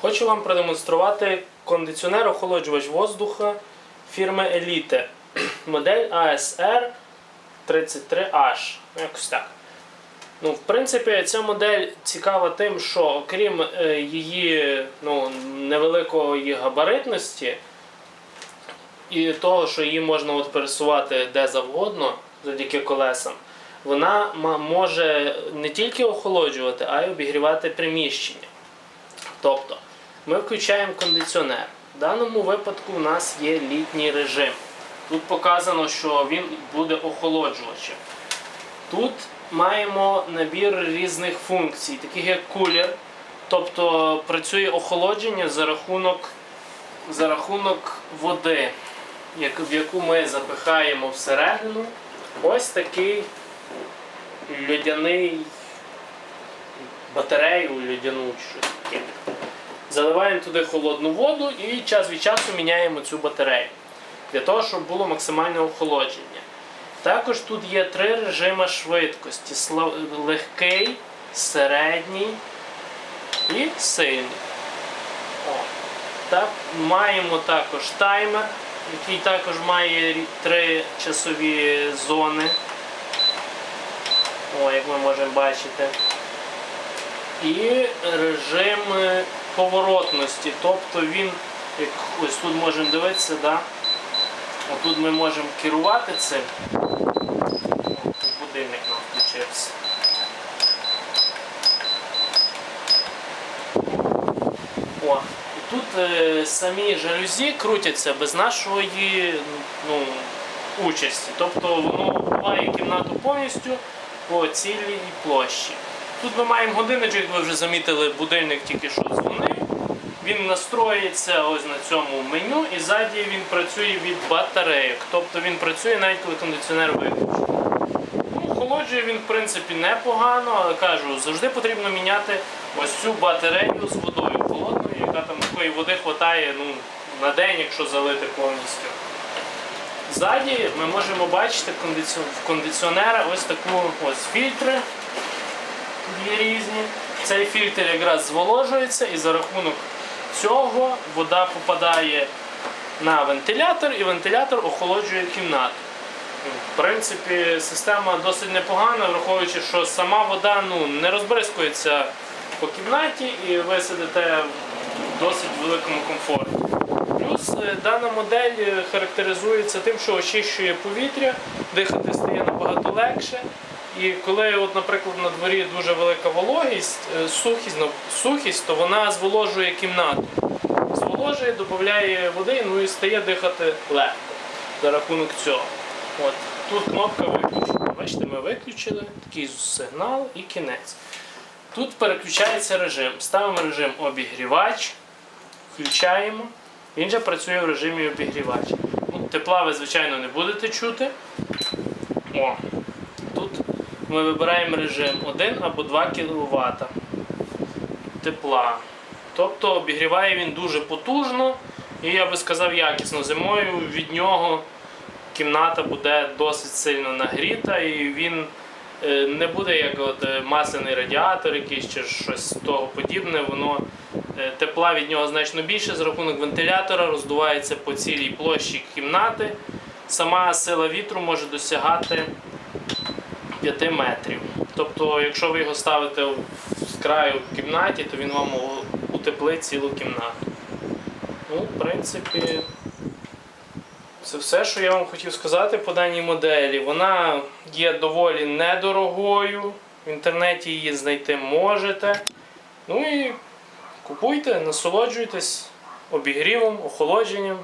Хочу вам продемонструвати кондиціонер охолоджувач воздуха фірми Elite. Модель ASR 33H. Ну, Якось так. Ну, в принципі, ця модель цікава тим, що окрім е, її ну, невеликої габаритності і того, що її можна от пересувати де завгодно завдяки колесам, вона може не тільки охолоджувати, а й обігрівати приміщення. Тобто ми включаємо кондиціонер. В даному випадку у нас є літній режим. Тут показано, що він буде охолоджувачем. Тут маємо набір різних функцій, таких як кулер, тобто працює охолодження за рахунок, за рахунок води, в яку ми запихаємо всередину. Ось такий льодяний батарею льодяну щось таке. Заливаємо туди холодну воду і час від часу міняємо цю батарею для того, щоб було максимальне охолодження. Також тут є три режими швидкості: легкий, середній і сильний. О. Так, маємо також таймер, який також має три часові зони. О, як ми можемо бачити. І режим е, поворотності. Тобто він, як ось тут можемо дивитися, да? отут ми можемо керувати цим. Тут будильник нам включився. О, і тут е, самі жалюзі крутяться без нашої ну, участі. Тобто воно вбиває кімнату повністю по цілій площі. Тут ми маємо годинничок, як ви вже замітили, будильник тільки що дзвонив. Він настроїться ось на цьому меню і ззаді він працює від батарейок. Тобто він працює навіть коли кондиціонер виключений. Ну, охолоджує він, в принципі, непогано, але кажу, завжди потрібно міняти ось цю батарею з водою холодною, яка там такої води вистачає ну, на день, якщо залити повністю. Ззаді ми можемо бачити в кондиціонера ось таку ось фільтри. Є різні. Цей фільтр якраз зволожується і за рахунок цього вода попадає на вентилятор і вентилятор охолоджує кімнату. В принципі, система досить непогана, враховуючи, що сама вода ну, не розбризкується по кімнаті і ви сидите в досить великому комфорті. Плюс е, дана модель е, характеризується тим, що очищує повітря, дихати стає набагато легше. І коли, от, наприклад, на дворі дуже велика вологість, е, сухість, ну, сухість, то вона зволожує кімнату. Зволожує, додає води, ну і стає дихати легко за рахунок цього. От. Тут кнопка виключення. Бачите, ми виключили такий сигнал і кінець. Тут переключається режим. Ставимо режим обігрівач, включаємо. Він же працює в режимі обігрівач. Ну, тепла ви, звичайно, не будете чути. О, ми вибираємо режим 1 або 2 кВт тепла. Тобто обігріває він дуже потужно і я би сказав якісно. Зимою від нього кімната буде досить сильно нагріта і він е, не буде як от е, масляний радіатор якийсь чи щось того подібне. Воно е, тепла від нього значно більше за рахунок вентилятора роздувається по цілій площі кімнати. Сама сила вітру може досягати 5 метрів. Тобто, якщо ви його ставите з краю в кімнаті, то він вам утеплить цілу кімнату. Ну, в принципі, це все, що я вам хотів сказати по даній моделі. Вона є доволі недорогою. В інтернеті її знайти можете. Ну і купуйте, насолоджуйтесь обігрівом, охолодженням.